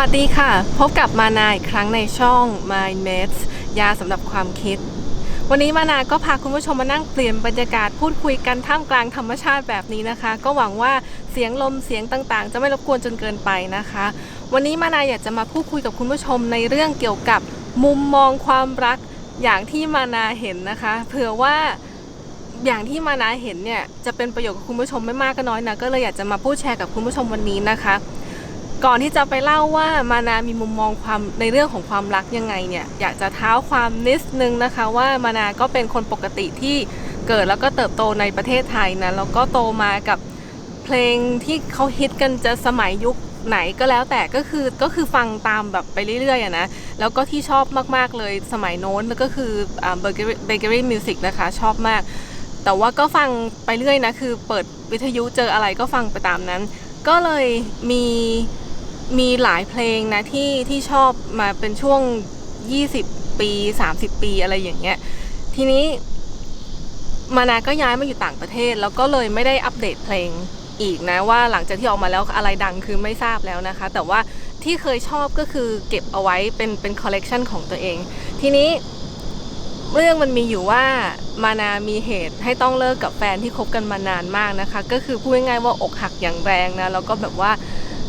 สวัสดีค่ะ พบกับมานาอีกครั้งในช่อง Mind Mates ยาสำหรับความคิด วันนี้มานาก็พาคุณผู้ชมมานั่งเปลี่ยนบรรยากาศพูดคุยกันท่ามกลางธรรมชาติแบบนี้นะคะ ก็หวังว่าเสียงลมเสียงต่างๆ จะไม่รบกวนจนเกินไปนะคะ วันนี้มานาอยากจะมาพูดคุยกับคุณผู้ชมในเรื่องเกี่ยวกับมุมมองความรักอย่างที่มานาเห็นนะคะ เผื่อว่าอย่างที่มานาเห็นเนี่ยจะเป็นประโยชน์กับคุณผู้ชมไม่มากก็น้อยนะก็เลยอยากจะมาพูดแชร์กับคุณผู้ชมวันนี้นะคะ ก่อนที่จะไปเล่าว่ามานามีมุมมองความในเรื่องของความรักยังไงเนี่ยอยากจะเท้าความนิดนึงนะคะว่ามานาก็เป็นคนปกติที่เกิดแล้วก็เติบโตในประเทศไทยนะแล้วก็โตมากับเพลงที่เขาฮิตกันจะสมัยยุคไหนก็แล้วแต่ก็คือก็คือฟังตามแบบไปเรื่อยๆนะแล้วก็ที่ชอบมากๆเลยสมัยโน้นแล้วก็คือเบเกอรี่มิวสิกนะคะชอบมาก แต่ว่าก็ฟังไปเรื่อยนะคือเปิดวิทยุเจออะไรก็ฟังไปตามนั้น ก็เลยมี มีหลายเพลงนะที่ที่ชอบมาเป็นช่วง 20 ปี 30 ปีอะไรอย่างเงี้ย ทีนี้มานาก็ย้ายมาอยู่ต่างประเทศ แล้วก็เลยไม่ได้อัปเดตเพลงอีกนะว่าหลังจากที่ออกมาแล้วอะไรดังคือไม่ทราบแล้วนะคะ แต่ว่าที่เคยชอบก็คือเก็บเอาไว้เป็นเป็นคอลเลกชันของตัวเอง ทีนี้เรื่องมันมีอยู่ว่ามานามีเหตุให้ต้องเลิกกับแฟนที่คบกันมานานมากนะคะ ก็คือพูดง่ายๆว่าอกหักอย่างแรงนะแล้วก็แบบว่า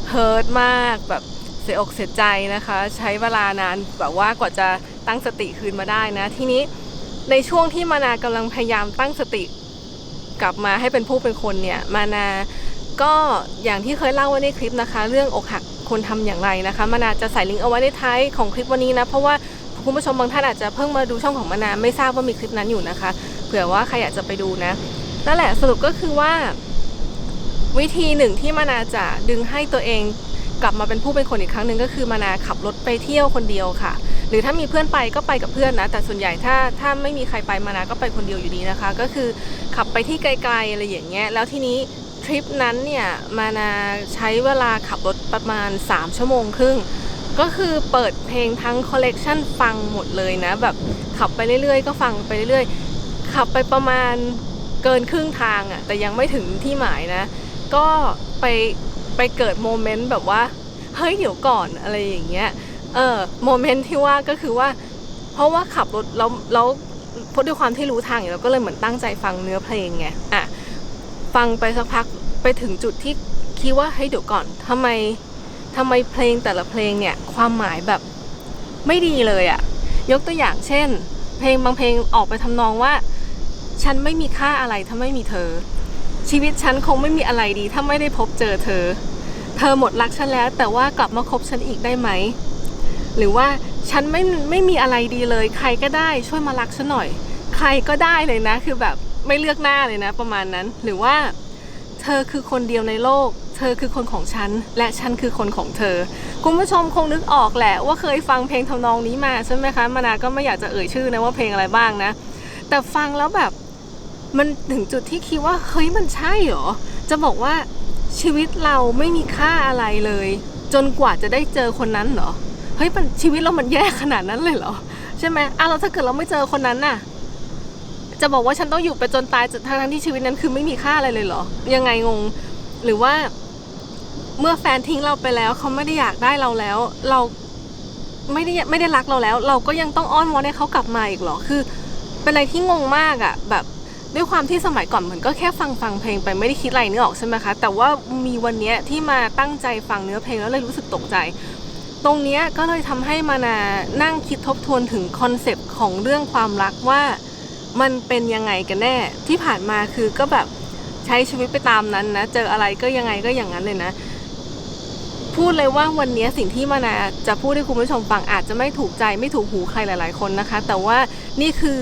เฮิร์ตมากแบบเสียอกเสียใจนะคะ ใช้เวลานานแบบว่ากว่าจะตั้งสติคืนมาได้นะ ทีนี้ในช่วงที่มานากำลังพยายามตั้งสติกลับมาให้เป็นผู้เป็นคนเนี่ยมานาก็อย่างที่เคยเล่าไว้ในคลิปนะคะ เรื่องอกหักควรทำอย่างไรนะคะ มานาจะใส่ลิงก์เอาไว้ในท้ายของคลิปวันนี้นะ เพราะว่าคุณผู้ชมบางท่านอาจจะเพิ่งมาดูช่องของมานาไม่ทราบว่ามีคลิปนั้นอยู่นะคะ เผื่อว่าใครอยากจะไปดูนะนั่นแหละสรุปก็คือว่า วิธีหนึ่งที่มานาจะดึงให้ตัวเองกลับมาเป็นผู้เป็นคนอีกครั้งหนึ่งก็คือมานาขับรถไปเที่ยวคนเดียวค่ะ หรือถ้ามีเพื่อนไปก็ไปกับเพื่อนนะ แต่ส่วนใหญ่ถ้าถ้าไม่มีใครไปมานาก็ไปคนเดียวอยู่ดีนะคะ ก็คือขับไปที่ไกลๆอะไรอย่างเงี้ยแล้วทีนี้ทริปนั้นเนี่ยมานาใช้เวลาขับรถประมาณ 3 ชั่วโมงครึ่งก็คือเปิดเพลงทั้งคอลเลกชันฟังหมดเลยนะ แบบขับไปเรื่อยๆ ก็ฟังไปเรื่อยๆ ขับไปประมาณเกินครึ่งทางอะ่ะแต่ยังไม่ถึงที่หมายนะ ก็ไปไปเกิดโมเมนต์แบบว่า เฮ้ยเดี๋ยวก่อนอะไรอย่างเงี้ย เออโมเมนต์ที่ว่าก็คือว่า เพราะว่าขับรถแล้วแล้วเพราะด้วยความที่รู้ทางอยู่แล้วก็เลยเหมือนตั้งใจฟังเนื้อเพลงไง อะ ฟังไปสักพักไปถึงจุดที่คิดว่าเฮ้ยเดี๋ยวก่อนทำไมทำไมเพลงแต่ละเพลงเนี่ยความหมายแบบไม่ดีเลยอะยกตัวอย่างเช่น เพลงบางเพลงออกไปทำนองว่า ฉันไม่มีค่าอะไรถ้าไม่มีเธอ ชีวิตฉันคงไม่มีอะไรดี ถ้าไม่ได้พบเจอเธอ เธอหมดรักฉันแล้ว แต่ว่ากลับมาคบฉันอีกได้ไหม หรือว่าฉันไม่ไม่มีอะไรดีเลย ใครก็ได้ช่วยมารักฉันหน่อย ใครก็ได้เลยนะ คือแบบไม่เลือกหน้าเลยนะ ประมาณนั้น หรือว่า เธอคือคนเดียวในโลก เธอคือคนของฉัน และฉันคือคนของเธอ คุณผู้ชมคงนึกออกแหละ ว่าเคยฟังเพลงทำนองนี้มาใช่ไหมคะ มานาก็ไม่อยากจะเอ่ยชื่อนะว่าเพลงอะไรบ้างนะ แต่ฟังแล้วแบบ มันถึงจุดที่คิดว่าเฮ้ยมันใช่เหรอ จะบอกว่าชีวิตเราไม่มีค่าอะไรเลย จนกว่าจะได้เจอคนนั้นเหรอ เฮ้ยมันชีวิตเรามันแย่ขนาดนั้นเลยเหรอ ใช่ไหมอะแล้วถ้าเกิดเราไม่เจอคนนั้นน่ะ จะบอกว่าฉันต้องอยู่ไปจนตายจนทั้งที่ชีวิตนั้นคือไม่มีค่าอะไรเลยเหรอ ยังไงงง หรือว่า เมื่อแฟนทิ้งเราไปแล้วเขาไม่ได้อยากได้เราแล้ว เราไม่ได้ไม่ได้รักเราแล้ว เราก็ยังต้องอ้อนวอนให้เขากลับมาอีกเหรอ คือ เป็นอะไรที่งงมากอะ่ะ แบบ ด้วยความที่สมัยก่อนเหมือนก็แค่ฟังฟังเพลงไปไม่ได้คิดอะไรนึกออกใช่ไหมคะแต่ว่ามีวันนี้ที่มาตั้งใจฟังเนื้อเพลงแล้วเลยรู้สึกตกใจ ตรงนี้ก็เลยทำให้มานานั่งคิดทบทวนถึงคอนเซปต์ของเรื่องความรักว่ามันเป็นยังไงกันแน่ที่ผ่านมาคือก็แบบใช้ชีวิตไปตามนั้นนะเจออะไรก็ยังไงก็อย่างนั้นเลยนะพูดเลยว่าวันนี้สิ่งที่มานาจะพูดให้คุณผู้ชมฟังอาจจะไม่ถูกใจไม่ถูกหูใครหลาย ๆ คนนะคะ แต่ว่านี่คือ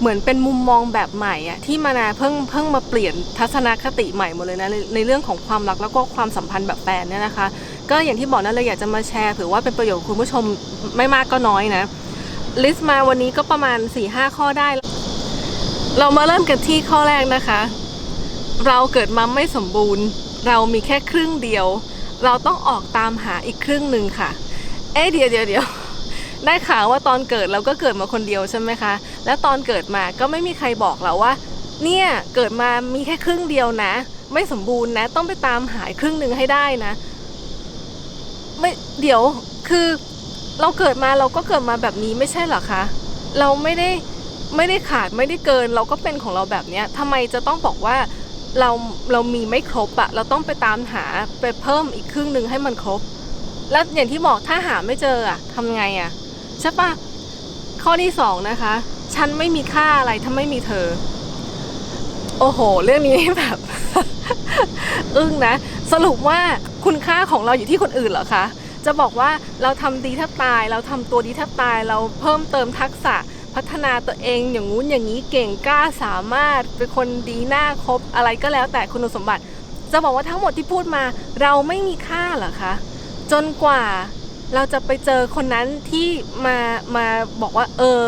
เหมือนเป็นมุมมองแบบใหม่อะที่มานาเพิ่งเพิ่งมาเปลี่ยนทัศนคติใหม่หมดเลยนะในในเรื่องของความรักแล้วก็ความสัมพันธ์แบบแฟนเนี่ยนะคะ ก็อย่างที่บอกนั่นเลยอยากจะมาแชร์ถือว่าเป็นประโยชน์คุณผู้ชมไม่มากก็น้อยนะลิสต์มาวันนี้ก็ประมาณ4ี่ห้าข้อได้ เรามาเริ่มกันที่ข้อแรกนะคะ เราเกิดมาไม่สมบูรณ์ เรามีแค่ครึ่งเดียว เราต้องออกตามหาอีกครึ่งหนึ่งค่ะ เอ๊ะเดี๋ยวเดี๋ยวเดี๋ยว ได้ข่าวว่าตอนเกิดเราก็เกิดมาคนเดียวใช่ไหมคะ แล้วตอนเกิดมาก็ไม่มีใครบอกเราว่า เนี่ยเกิดมามีแค่ครึ่งเดียวนะ ไม่สมบูรณ์นะ ต้องไปตามหาอีกครึ่งหนึ่งให้ได้นะ ไม่เดี๋ยวคือเราเกิดมาเราก็เกิดมาแบบนี้ไม่ใช่หรอคะ เราไม่ได้ไม่ได้ขาดไม่ได้เกิน เราก็เป็นของเราแบบเนี้ยทำไมจะต้องบอกว่าเราเรามีไม่ครบอะเราต้องไปตามหาไปเพิ่มอีกครึ่งหนึ่งให้มันครบ แล้วอย่างที่บอกถ้าหาไม่เจออะทำไงอะ ใช่ปะข้อที่สองนะคะ ฉันไม่มีค่าอะไรถ้าไม่มีเธอ โอ้โห เรื่องนี้แบบ อึ้งนะ สรุปว่าคุณค่าของเราอยู่ที่คนอื่นเหรอคะจะบอกว่าเราทำดีแทบตาย เราทำตัวดีแทบตาย เราเพิ่มเติมทักษะพัฒนาตัวเองอย่างงู้นอย่างนี้เก่งกล้าสามารถเป็นคนดีหน้าครบอะไรก็แล้วแต่คุณสมบัติ จะบอกว่าทั้งหมดที่พูดมา เราไม่มีค่าเหรอคะ จนกว่า เราจะไปเจอคนนั้นที่มามาบอกว่า เออ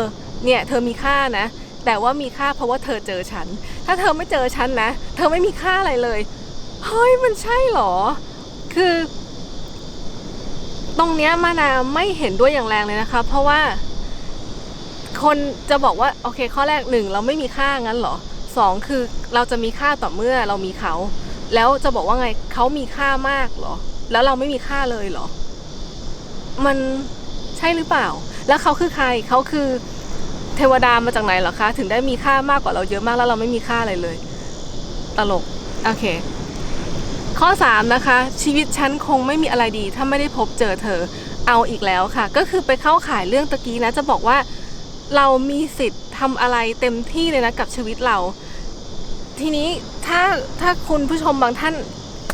เนี่ยเธอมีค่านะ แต่ว่ามีค่าเพราะว่าเธอเจอฉัน ถ้าเธอไม่เจอฉันนะ เธอไม่มีค่าอะไรเลย เฮ้ยมันใช่เหรอ คือ ตรงเนี้ยมานาไม่เห็นด้วยอย่างแรงเลยนะคะ เพราะว่า คนจะบอกว่าโอเค ข้อแรกหนึ่งเราไม่มีค่างั้นเหรอสองคือเราจะมีค่าต่อเมื่อเรามีเขา แล้วจะบอกว่าไงเขามีค่ามากเหรอ แล้วเราไม่มีค่าเลยเหรอ มันใช่หรือเปล่า แล้วเขาคือใครเขาคือเทวดามาจากไหนเหรอคะ ถึงได้มีค่ามากกว่าเราเยอะมากแล้วเราไม่มีค่าอะไรเลย ตลก โอเค ข้อ 3 นะคะ ชีวิตฉันคงไม่มีอะไรดี ถ้าไม่ได้พบเจอเธอเอาอีกแล้วค่ะ ก็คือไปเข้าขายเรื่องตะกี้นะ จะบอกว่าเรามีสิทธิ์ทำอะไรเต็มที่เลยนะกับชีวิตเรา ทีนี้ถ้าถ้าคุณผู้ชมบางท่าน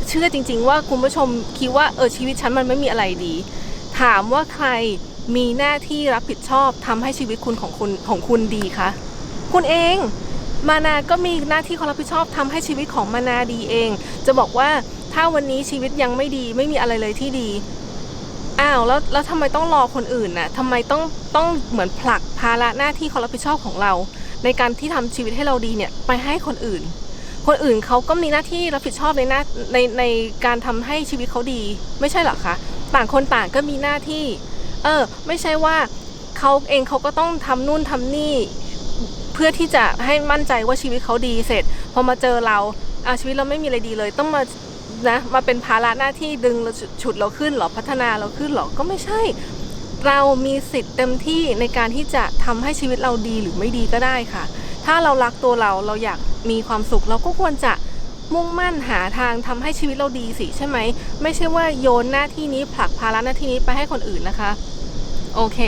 เชื่อจริง ๆ ว่าคุณผู้ชมคิดว่าเออชีวิตฉันมันไม่มีอะไรดี ถามว่าใครมีหน้าที่รับผิดชอบทำให้ชีวิตคุณของคุณของคุณดีคะคุณเอง มานาก็มีหน้าที่ความรับผิดชอบทำให้ชีวิตของมานาดีเอง จะบอกว่าถ้าวันนี้ชีวิตยังไม่ดีไม่มีอะไรเลยที่ดีอ้าวแล้วแล้วทำไมต้องรอคนอื่นน่ะทำไมต้องต้องเหมือนผลักภาระหน้าที่ความรับผิดชอบของเรา ในการที่ทำชีวิตให้เราดีเนี่ยไปให้คนอื่น คนอื่นเขาก็มีหน้าที่รับผิดชอบในหน้าในในการทำให้ชีวิตเขาดี ไม่ใช่หรอคะ ต่างคนต่างก็มีหน้าที่ เออ ไม่ใช่ว่าเขาเองเขาก็ต้องทำนู่นทำนี่ เพื่อที่จะให้มั่นใจว่าชีวิตเขาดีเสร็จ พอมาเจอเราอาชีวิตเราไม่มีอะไรดีเลย ต้องมานะมาเป็นภาระหน้าที่ดึงเราฉุดเราขึ้นหรอพัฒนาเราขึ้นหรอก็ไม่ใช่ เรามีสิทธิ์เต็มที่ในการที่จะทำให้ชีวิตเราดีหรือไม่ดีก็ได้ค่ะ ถ้าเรารักตัวเราเราอยากมีความสุขเราก็ควรจะ มุ่งมั่นหาทางทำให้ชีวิตเราดีสิใช่ไหม ไม่ใช่ว่าโยนหน้าที่นี้ผลักภาระหน้าที่นี้ไปให้คนอื่นนะคะ โอเค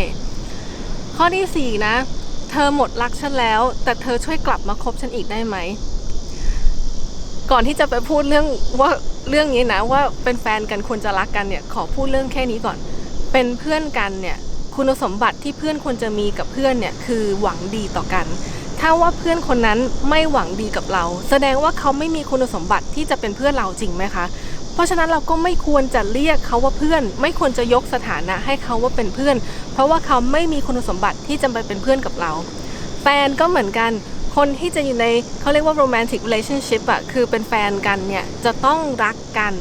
ข้อที่สี่นะ เธอหมดรักฉันแล้ว แต่เธอช่วยกลับมาคบฉันอีกได้ไหม ก่อนที่จะไปพูดเรื่องว่าเรื่องนี้นะว่าเป็นแฟนกันควรจะรักกันเนี่ย ขอพูดเรื่องแค่นี้ก่อน เป็นเพื่อนกันเนี่ย คุณสมบัติที่เพื่อนควรจะมีกับเพื่อนเนี่ยคือหวังดีต่อกัน ถ้าว่าเพื่อนคนนั้นไม่หวังดีกับเรา แสดงว่าเขาไม่มีคุณสมบัติที่จะเป็นเพื่อนเราจริงไหมคะ เพราะฉะนั้นเราก็ไม่ควรจะเรียกเขาว่าเพื่อน ไม่ควรจะยกสถานะให้เขาว่าเป็นเพื่อน เพราะว่าเขาไม่มีคุณสมบัติที่จะไปเป็นเพื่อนกับเรา แฟนก็เหมือนกันคนที่จะอยู่ในเขาเรียกว่า romantic relationship อะคือเป็นแฟนกันเนี่ย จะต้องรักกัน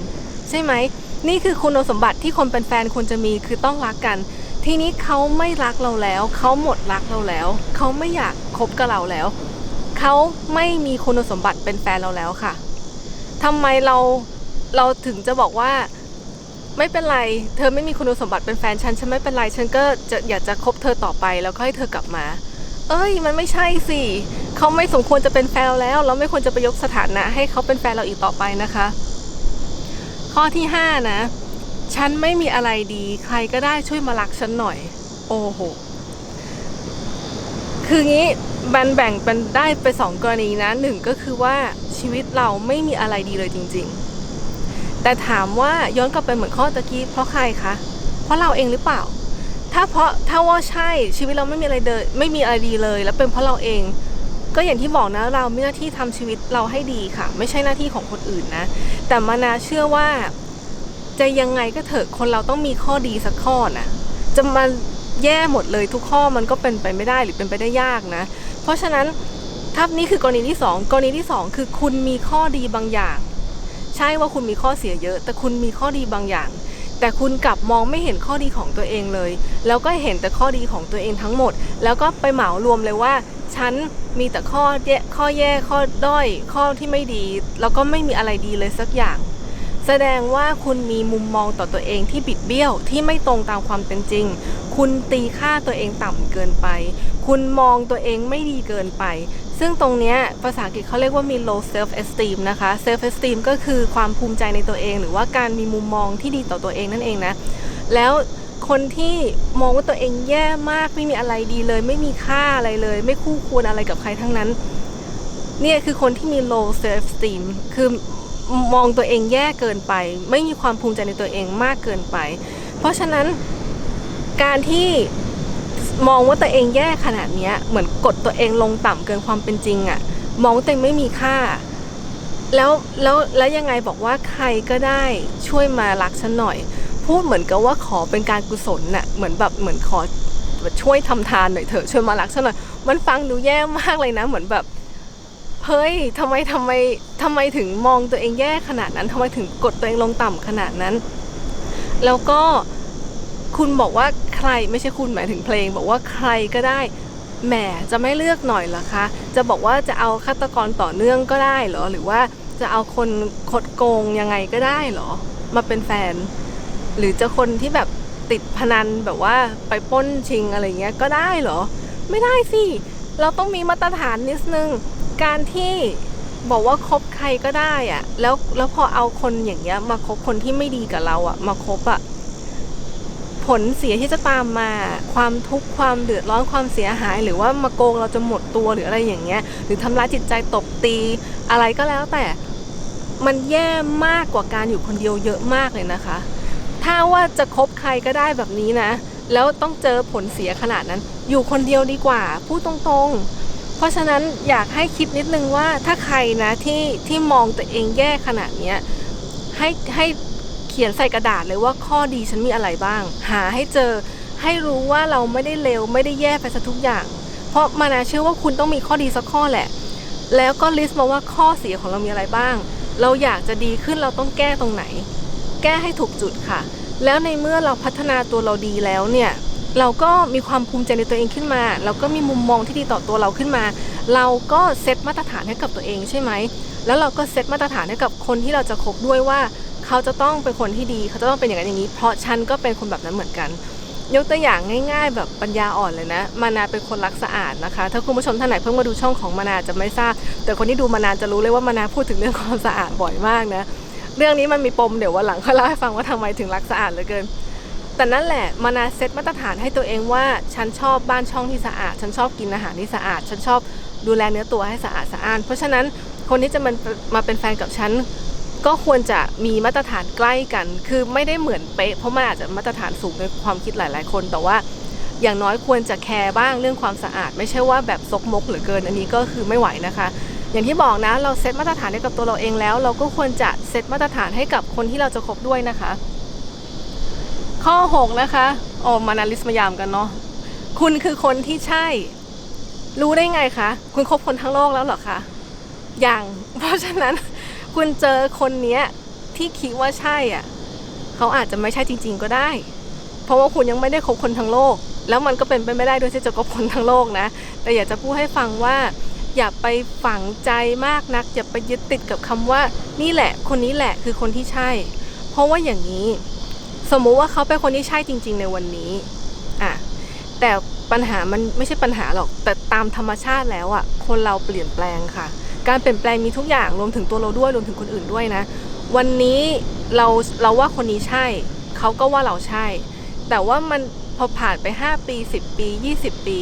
ใช่ไหม นี่คือคุณสมบัติที่คนเป็นแฟนควรจะมีคือต้องรักกัน ทีนี้เขาไม่รักเราแล้ว เขาหมดรักเราแล้ว เขาไม่อยากคบกับเราแล้ว เขาไม่มีคุณสมบัติเป็นแฟนเราแล้วค่ะทำไมเราเราถึงจะบอกว่าไม่เป็นไร เธอไม่มีคุณสมบัติเป็นแฟนฉันฉันไม่เป็นไรฉันก็จะอยากจะคบเธอต่อไปแล้วก็ให้เธอกลับมา เอ้ย มันไม่ใช่สิเขาไม่สมควรจะเป็นแฟนเราแล้ว เราไม่ควรจะไปยกสถานะ ให้เขาเป็นแฟนเราอีกต่อไปนะคะ ข้อที่ห้านะ ฉันไม่มีอะไรดีใครก็ได้ช่วยมารักฉันหน่อย โอ้โห คืองี้บันแบ่งเป็นได้ไปสองกรณีนะหนึ่งก็คือว่าชีวิตเราไม่มีอะไรดีเลยจริง ๆ แต่ถามว่าย้อนกลับไปเหมือนข้อตะกี้เพราะใครคะ เพราะเราเองหรือเปล่า ถ้าเพราะถ้าว่าใช่ชีวิตเราไม่มีอะไรเดินไม่มีอะไรดีเลย แล้วเป็นเพราะเราเองก็อย่างที่บอกนะเรามีหน้าที่ทำชีวิตเราให้ดีค่ะ ไม่ใช่หน้าที่ของคนอื่นนะ แต่มานาเชื่อว่า จะยังไงก็เถอะคนเราต้องมีข้อดีสักข้อนะจะมาแย่หมดเลยทุกข้อมันก็เป็นไปไม่ได้หรือเป็นไปได้ยากนะ เพราะฉะนั้นถ้านี่คือกรณีที่สองกรณีที่สองคือคุณมีข้อดีบางอย่าง ใช่ว่าคุณมีข้อเสียเยอะ แต่คุณมีข้อดีบางอย่าง แต่คุณกลับมองไม่เห็นข้อดีของตัวเองเลย แล้วก็เห็นแต่ข้อดีของตัวเองทั้งหมด แล้วก็ไปเหมารวมเลยว่าฉันมีแต่ข้อแย่ข้อแย่ข้อด้อยข้อที่ไม่ดี แล้วก็ไม่มีอะไรดีเลยสักอย่าง แสดงว่าคุณมีมุมมองต่อตัวเองที่บิดเบี้ยวที่ไม่ตรงตามความเป็นจริง คุณตีค่าตัวเองต่ำเกินไป คุณมองตัวเองไม่ดีเกินไป ซึ่งตรงนี้ภาษาอังกฤษเขาเรียกว่ามี low self esteem นะคะ self esteem ก็คือความภูมิใจในตัวเอง หรือว่าการมีมุมมองที่ดีต่อตัวเองนั่นเองนะ แล้วคนที่มองว่าตัวเองแย่มากไม่มีอะไรดีเลย ไม่มีค่าอะไรเลย ไม่คู่ควรอะไรกับใครทั้งนั้นเนี่ยคือคนที่มี low self esteem คือ มองตัวเองแย่เกินไป ไม่มีความภูมิใจในตัวเองมากเกินไป เพราะฉะนั้นการที่มองว่าตัวเองแย่ขนาดนี้เหมือนกดตัวเองลงต่ำเกินความเป็นจริงอะมองตัวเองไม่มีค่า แล้วแล้วแล้วยังไงบอกว่าใครก็ได้ช่วยมารักฉันหน่อย พูดเหมือนกับว่าขอเป็นการกุศลน่ะเหมือนแบบเหมือนขอช่วยทำทานหน่อยเถอะช่วยมารักฉันหน่อย มันฟังดูแย่มากเลยนะ เหมือนแบบ เฮ้ยทำไมทำไมทำไมถึงมองตัวเองแย่ขนาดนั้นทำไมถึงกดตัวเองลงต่ำขนาดนั้น แล้วก็คุณบอกว่าใครไม่ใช่คุณหมายถึงเพลง บอกว่าใครก็ได้แหมจะไม่เลือกหน่อยเหรอคะ จะบอกว่าจะเอาฆาตกรต่อเนื่องก็ได้เหรอ หรือว่าจะเอาคนคดโกงยังไงก็ได้เหรอ มาเป็นแฟน หรือจะคนที่แบบติดพนันแบบว่าไปป้นชิงอะไรเงี้ยก็ได้เหรอ ไม่ได้สิ เราต้องมีมาตรฐานนิดนึง การที่บอกว่าคบใครก็ได้อะแล้วแล้วพอเอาคนอย่างเงี้ย มาคบคนที่ไม่ดีกับเราอะมาคบอะผลเสียที่จะตามมาความทุกข์ความเดือดร้อนความเสียหาย หรือว่ามาโกงเราจะหมดตัวหรืออะไรอย่างเงี้ย หรือทำร้ายจิตใจตบตีอะไรก็แล้วแต่มันแย่มากกว่าการอยู่คนเดียวเยอะมากเลยนะคะ ถ้าว่าจะคบใครก็ได้แบบนี้นะ แล้วต้องเจอผลเสียขนาดนั้น อยู่คนเดียวดีกว่า พูดตรงๆ เพราะฉะนั้นอยากให้คิดนิดนึงว่าถ้าใครนะที่ที่มองตัวเองแย่ขนาดเนี้ยให้ให้เขียนใส่กระดาษเลยว่าข้อดีฉันมีอะไรบ้าง หาให้เจอให้รู้ว่าเราไม่ได้เลวไม่ได้แย่ไปซะทุกอย่าง เพราะมานาเชื่อว่าคุณต้องมีข้อดีสักข้อแหละ แล้วก็ลิสต์มาว่าข้อเสียของเรามีอะไรบ้าง เราอยากจะดีขึ้นเราต้องแก้ตรงไหน แก้ให้ถูกจุดค่ะ แล้วในเมื่อเราพัฒนาตัวเราดีแล้วเนี่ย เราก็มีความภูมิใจในตัวเองขึ้นมา เราก็มีมุมมองที่ดีต่อตัวเราขึ้นมา เราก็เซตมาตรฐานให้กับตัวเองใช่ไหม แล้วเราก็เซตมาตรฐานให้กับคนที่เราจะคบด้วยว่า เขาจะต้องเป็นคนที่ดี เขาจะต้องเป็นอย่างนั้นอย่างนี้ เพราะฉันก็เป็นคนแบบนั้นเหมือนกัน ยกตัวอย่างง่าย ๆ แบบปัญญาอ่อนเลยนะ มานาเป็นคนรักสะอาดนะคะ ถ้าคุณผู้ชมท่านไหนเพิ่งมาดูช่องของมานาจะไม่ทราบ แต่คนที่ดูมานานจะรู้เลยว่ามานาพูดถึงเรื่องความสะอาดบ่อยมากนะ เรื่องนี้มันมีปมเดี๋ยววันหลังค่อยเล่าให้ฟังว่าทำไมถึงรักสะอาดเหลือเกิน แต่นั่นแหละมานาเซตมาตรฐานให้ตัวเองว่า ฉันชอบบ้านช่องที่สะอาด ฉันชอบกินอาหารที่สะอาด ฉันชอบดูแลเนื้อตัวให้สะอาดสะอ้าน เพราะฉะนั้นคนที่จะมันมาเป็นแฟนกับฉันก็ควรจะมีมาตรฐานใกล้กัน คือไม่ได้เหมือนเป๊ะ เพราะมันอาจจะมาตรฐานสูงในความคิดหลาย ๆ คน แต่ว่าอย่างน้อยควรจะแคร์บ้างเรื่องความสะอาด ไม่ใช่ว่าแบบซกมกเหลือเกิน อันนี้ก็คือไม่ไหวนะคะ อย่างที่บอกนะ เราเซตมาตรฐานให้กับตัวเราเองแล้ว เราก็ควรจะเซตมาตรฐานให้กับคนที่เราจะคบด้วยนะคะ ข้อ 6 นะคะโอ้มานาลิสมายามกันเนาะคุณคือคนที่ใช่ รู้ได้ไงคะ คุณคบคนทั้งโลกแล้วเหรอคะอยังเพราะฉะนั้นคุณเจอคนเนี้ยที่คิดว่าใช่อะเขาอาจจะไม่ใช่จริง ๆ ก็ได้ เพราะว่าคุณยังไม่ได้คบคนทั้งโลก แล้วมันก็เป็นไปไม่ได้ด้วยที่จะคบคนทั้งโลกนะ แต่อยากจะพูดให้ฟังว่า อย่าไปฝังใจมากนัก อย่าไปยึดติดกับคำว่า นี่แหละ คนนี้แหละคือคนที่ใช่ เพราะว่าอย่างนี้ สมมุติว่าเขาเป็นคนที่ใช่จริง ๆ ในวันนี้อะแต่ปัญหามันไม่ใช่ปัญหาหรอก แต่ตามธรรมชาติแล้วอะคนเราเปลี่ยนแปลงค่ะ การเปลี่ยนแปลงมีทุกอย่างรวมถึงตัวเราด้วยรวมถึงคนอื่นด้วยนะ วันนี้เราเราว่าคนนี้ใช่เขาก็ว่าเราใช่ แต่ว่ามันพอผ่านไป 5 ปี 10 ปี 20 ปี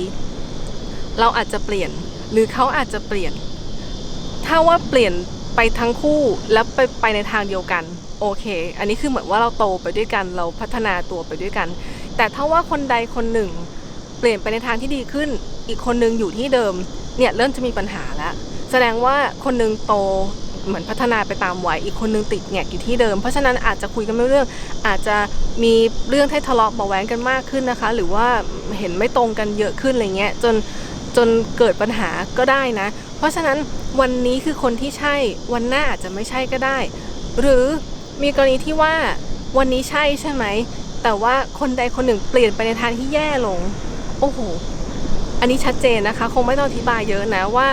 เราอาจจะเปลี่ยน หรือเขาอาจจะเปลี่ยน ถ้าว่าเปลี่ยนไปทั้งคู่แล้วไปไปในทางเดียวกัน โอเค อันนี้คือเหมือนว่าเราโตไปด้วยกันเราพัฒนาตัวไปด้วยกัน แต่ถ้าว่าคนใดคนหนึ่ง เปลี่ยนไปในทางที่ดีขึ้น อีกคนนึงอยู่ที่เดิมเนี่ยเริ่มจะมีปัญหาแล้วแสดงว่าคนนึงโตเหมือนพัฒนาไปตามวัยอีกคนนึงติดแงกอยู่ที่เดิม เพราะฉะนั้นอาจจะคุยกันไม่เรื่อง อาจจะมีเรื่องให้ทะเลาะเบาะแว้งกันมากขึ้นนะคะ หรือว่าเห็นไม่ตรงกันเยอะขึ้นอะไรเงี้ยจนจนเกิดปัญหาก็ได้นะ เพราะฉะนั้นวันนี้คือคนที่ใช่วันหน้าอาจจะไม่ใช่ก็ได้ หรือ มีกรณีที่ว่าวันนี้ใช่ใช่ไหม แต่ว่าคนใดคนหนึ่งเปลี่ยนไปในทางที่แย่ลง โอ้โห อันนี้ชัดเจนนะคะ คงไม่ต้องอธิบายเยอะนะว่า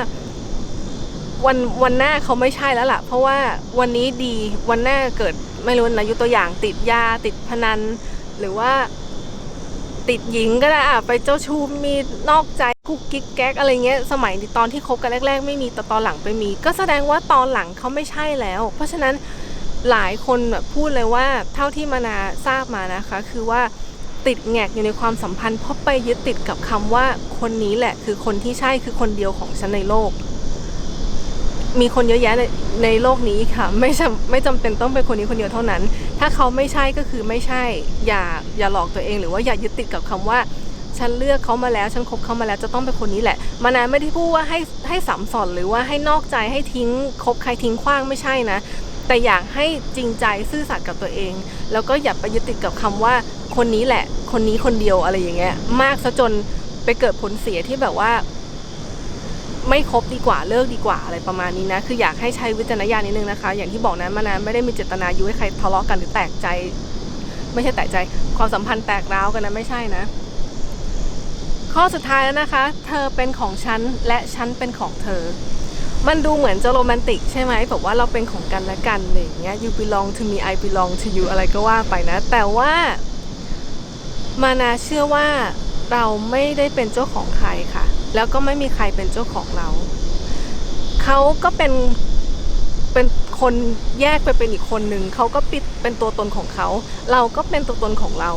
วันวันหน้าเขาไม่ใช่แล้วล่ะ เพราะว่าวันนี้ดีวันหน้าเกิดไม่รู้นะยกตัวอย่างติดยาติดพนัน หรือว่า ติดหญิงก็ได้อะไปเจ้าชู้มีนอกใจกุ๊กกิ๊กแก๊กอะไรเงี้ยสมัยตอนที่คบกันแรก ๆ ไม่มีแต่ตอนหลังไปมี ก็แสดงว่าตอนหลังเขาไม่ใช่แล้ว เพราะฉะนั้น หลายคนแบบพูดเลยว่าเท่าที่มานาทราบมานะคะ คือว่าติดแงกอยู่ในความสัมพันธ์เพราะไปยึดติดกับคำว่าคนนี้แหละ คือคนที่ใช่คือคนเดียวของฉันในโลก มีคนเยอะแยะในในโลกนี้ค่ะ ไม่จำไม่จำเป็นต้องเป็นคนนี้คนเดียวเท่านั้น ถ้าเขาไม่ใช่ก็คือไม่ใช่อย่าอย่าหลอกตัวเองหรือว่าอย่ายึดติดกับคำว่าฉันเลือกเขามาแล้วฉันคบเขามาแล้วจะต้องเป็นคนนี้แหละ มานานไม่ได้พูดว่าให้ให้สัมสอนหรือว่าให้นอกใจให้ทิ้งคบใครทิ้งขว้างไม่ใช่นะ แต่อยากให้จริงใจซื่อสัตย์กับตัวเอง แล้วก็อย่าไปยึดติดกับคำว่าคนนี้แหละ คนนี้คนเดียวอะไรอย่างเงี้ย มากซะจนไปเกิดผลเสียที่แบบว่า ไม่คบดีกว่าเลิกดีกว่าอะไรประมาณนี้นะ คืออยากให้ใช้วิจารณญาณนิดนึงนะคะ อย่างที่บอกนะมานานไม่ได้มีเจตนายุให้ใครทะเลาะกันหรือแตกใจ ไม่ใช่แตกใจ ความสัมพันธ์แตกร้าวกันนะไม่ใช่นะข้อสุดท้ายแล้วนะคะ เธอเป็นของฉันและฉันเป็นของเธอ มันดูเหมือนจะโรแมนติกใช่ไหมแบบว่าเราเป็นของกันและกันอะไรอย่างเงี้ย you belong to me I belong to you อะไรก็ว่าไปนะ แต่ว่ามานาเชื่อว่าเราไม่ได้เป็นเจ้าของใครค่ะ แล้วก็ไม่มีใครเป็นเจ้าของเรา เขาก็เป็นเป็นคนแยกไปเป็นอีกคนหนึ่งเขาก็ปิดเป็นตัวตนของเขา เราก็เป็นตัวตนของเรา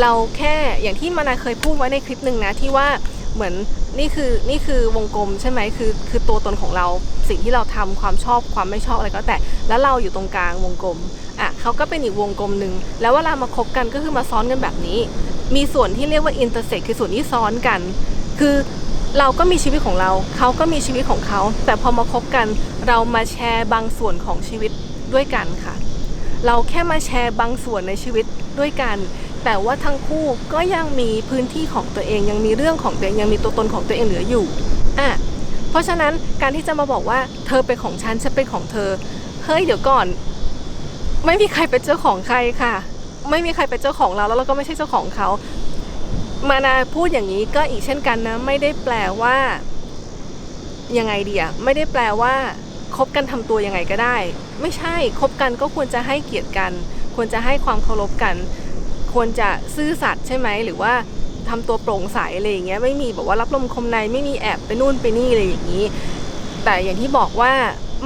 เราแค่อย่างที่มานาเคยพูดไว้ในคลิปหนึ่งนะที่ว่า เหมือนนี่คือนี่คือวงกลมใช่ไหมคือคือตัวตนของเราสิ่งที่เราทำความชอบความไม่ชอบอะไรก็แต่แล้วเราอยู่ตรงกลางวงกลมอะเขาก็เป็นอีกวงกลมหนึ่งแล้วเวลามาคบกันก็คือมาซ้อนกันแบบนี้ มีส่วนที่เรียกว่า intersect คือส่วนที่ซ้อนกัน คือเราก็มีชีวิตของเรา เขาก็มีชีวิตของเขา แต่พอมาคบกันเรามาแชร์บางส่วนของชีวิตด้วยกันค่ะ เราแค่มาแชร์บางส่วนในชีวิตด้วยกัน แต่ว่าทั้งคู่ก็ยังมีพื้นที่ของตัวเองยังมีเรื่องของตัวเองยังมีตัวตนของตัวเองเหลืออยู่อะเพราะฉะนั้นการที่จะมาบอกว่าเธอเป็นของฉันฉันเป็นของเธอเฮ้ยเดี๋ยวก่อน ไม่มีใครเป็นเจ้าของใครค่ะ ไม่มีใครเป็นเจ้าของเราแล้วเราก็ไม่ใช่เจ้าของเขามานาพูดอย่างนี้ก็อีกเช่นกันนะ ไม่ได้แปลว่ายังไงเดียไม่ได้แปลว่าคบกันทำตัวยังไงก็ได้ ไม่ใช่คบกันก็ควรจะให้เกียรติกัน ควรจะให้ความเคารพกัน ควรจะซื่อสัตย์ใช่ไหมหรือว่าทำตัวโปร่งใสอะไรอย่างเงี้ยไม่มีแบบว่ารับลมคมในไม่มีแอบไปนู่นไปนี่อะไรอย่างนี้ แต่อย่างที่บอกว่า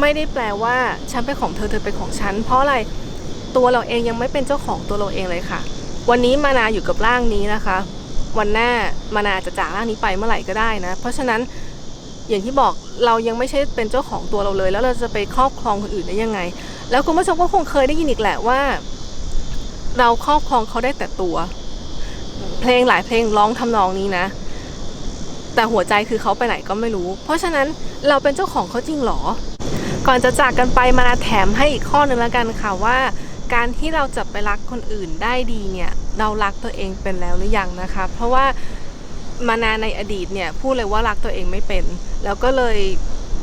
ไม่ได้แปลว่าฉันเป็นของเธอเธอเป็นของฉัน เพราะอะไรตัวเราเองยังไม่เป็นเจ้าของตัวเราเองเลยค่ะ วันนี้มานาอยู่กับร่างนี้นะคะ วันหน้ามานาจะจากร่างนี้ไปเมื่อไหร่ก็ได้นะ เพราะฉะนั้นอย่างที่บอกเรายังไม่ใช่เป็นเจ้าของตัวเราเลย แล้วเราจะไปครอบครองคนอื่นได้ยังไง แล้วคุณผู้ชมก็คงเคยได้ยินอีกแหละว่า เราครอบครองเขาได้แต่ตัว เพลงหลายเพลงร้องทำนองนี้นะ แต่หัวใจคือเขาไปไหนก็ไม่รู้ เพราะฉะนั้นเราเป็นเจ้าของเขาจริงหรอ ก่อนจะจากกันไปมาแถมให้อีกข้อหนึ่งแล้วกันค่ะว่า การที่เราจะไปรักคนอื่นได้ดีเนี่ยเรารักตัวเองเป็นแล้วหรือยังนะคะ เพราะว่ามานานในอดีตเนี่ยพูดเลยว่ารักตัวเองไม่เป็น แล้วก็เลย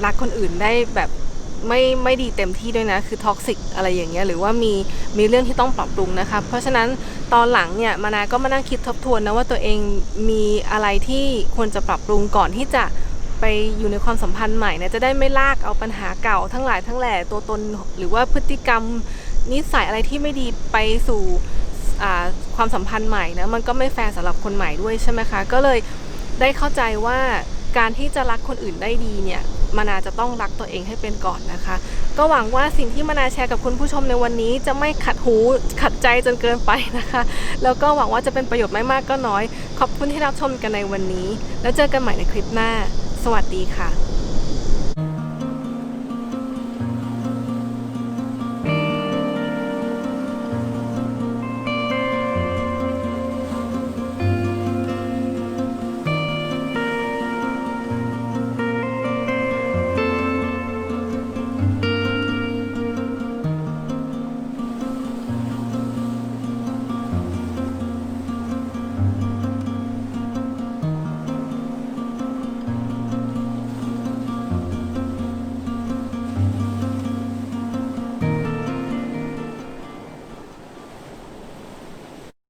รักคนอื่นได้แบบ ไม่ไม่ดีเต็มที่ด้วยนะคือท็อกซิกอะไรอย่างเงี้ยหรือว่ามีมีเรื่องที่ต้องปรับปรุงนะคะเพราะฉะนั้นตอนหลังเนี่ยมานาก็มานั่งคิดทบทวนนะว่าตัวเองมีอะไรที่ควรจะปรับปรุงก่อนที่จะไปอยู่ในความสัมพันธ์ใหม่นะจะได้ไม่ลากเอาปัญหาเก่า ทั้งหลายทั้งแหล่ตัวตนหรือว่าพฤติกรรมนิสัยอะไรที่ไม่ดีไปสู่ความสัมพันธ์ใหม่นะมันก็ไม่แฟร์สำหรับคนใหม่ด้วยใช่ไหมคะก็เลยได้เข้าใจว่าการที่จะรักคนอื่นได้ดีเนี่ย มานาจะต้องรักตัวเองให้เป็นก่อนนะคะ ก็หวังว่าสิ่งที่มานาแชร์กับคุณผู้ชมในวันนี้ จะไม่ขัดหูขัดใจจนเกินไปนะคะ แล้วก็หวังว่าจะเป็นประโยชน์ไม่มากก็น้อย ขอบคุณที่รับชมกันในวันนี้ แล้วเจอกันใหม่ในคลิปหน้า สวัสดีค่ะ